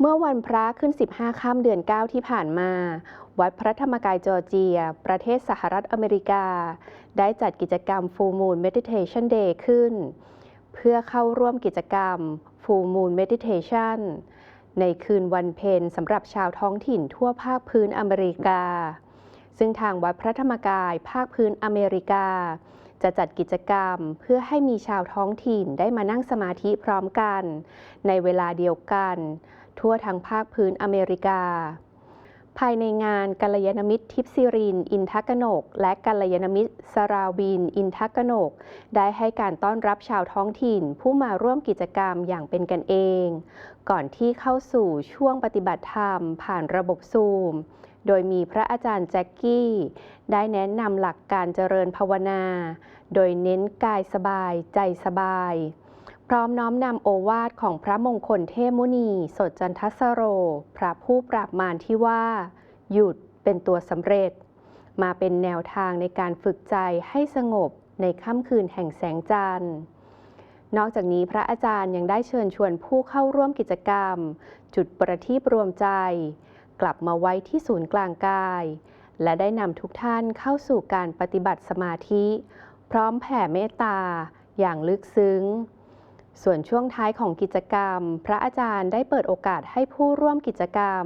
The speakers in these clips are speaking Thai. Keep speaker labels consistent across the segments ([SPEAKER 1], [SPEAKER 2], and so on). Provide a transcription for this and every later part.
[SPEAKER 1] เมื่อวันพระขึ้น 15 ค่ำเดือน 9 ที่ผ่านมา วัดพระธรรมกายจอร์เจีย ประเทศสหรัฐอเมริกา ได้จัดกิจกรรม Full Moon Meditation Day ขึ้น เพื่อเข้าร่วมกิจกรรม Full Moon Meditation ในคืนวันเพ็ญสำหรับชาวท้องถิ่นทั่วภาคพื้นอเมริกา ซึ่งทางวัดพระธรรมกายภาคพื้นอเมริกา จะจัดกิจกรรมเพื่อให้มีชาวท้องถิ่นได้มานั่งสมาธิพร้อมกัน ในเวลาเดียวกัน ทั่วทั้งภาคพื้นอเมริกา ภายในงานกัลยาณมิตรทิพซิริน อินทกนก และกัลยาณมิตรสราวิน อินทกนก ได้ให้การต้อนรับชาวท้องถิ่นผู้มาร่วมกิจกรรมอย่างเป็นกันเอง ก่อนที่เข้าสู่ช่วงปฏิบัติธรรมผ่านระบบซูม โดยมีพระอาจารย์แจ็คกี้ ได้แนะนำหลักการเจริญภาวนา โดยเน้นกายสบายใจสบาย พร้อมน้อมนำโอวาทของพระมงคลเทมุนี สดจันทสโร พระผู้ปราบมารที่ว่า หยุดเป็นตัวสำเร็จ มาเป็นแนวทางในการฝึกใจให้สงบในค่ำคืนแห่งแสงจันทร์นอกจากนี้พระอาจารย์ยังได้เชิญชวนผู้เข้าร่วมกิจกรรม จุดประทีปรวมใจ กลับมาไว้ที่ศูนย์กลางกาย และได้นำทุกท่านเข้าสู่การปฏิบัติสมาธิ พร้อมแผ่เมตตา อย่างลึกซึ้ง ส่วนช่วงท้ายของกิจกรรม พระอาจารย์ได้เปิดโอกาสให้ผู้ร่วมกิจกรรม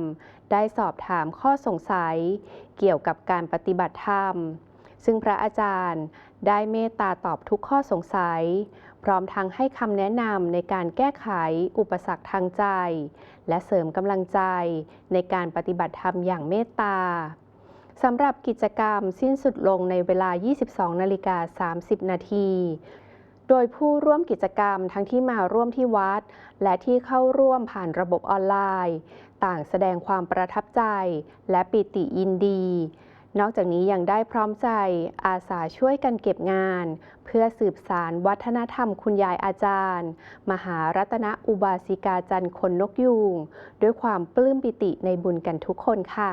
[SPEAKER 1] ได้สอบถามข้อสงสัย เกี่ยวกับการปฏิบัติธรรม ซึ่งพระอาจารย์ได้เมตตาตอบทุกข้อสงสัย พร้อมทั้งให้คำแนะนำในการแก้ไขอุปสรรคทางใจ และเสริมกำลังใจในการปฏิบัติธรรมอย่างเมตตาสำหรับกิจกรรมสิ้นสุดลงในเวลา 22 นาฬิกา 30 นาทีโดยผู้ร่วมกิจกรรมทั้งที่มาร่วมที่วัด และที่เข้าร่วมผ่านระบบออนไลน์ ต่างแสดงความประทับใจ และปิติยินดี นอกจากนี้ยังได้พร้อมใจอาสาช่วยกันเก็บงาน เพื่อสืบสารวัฒนธรรมคุณยายอาจารย์ มหารัตนอุบาสิกาจันทร์คนนกยูงด้วยความปลื้มปิติในบุญกันทุกคนค่ะ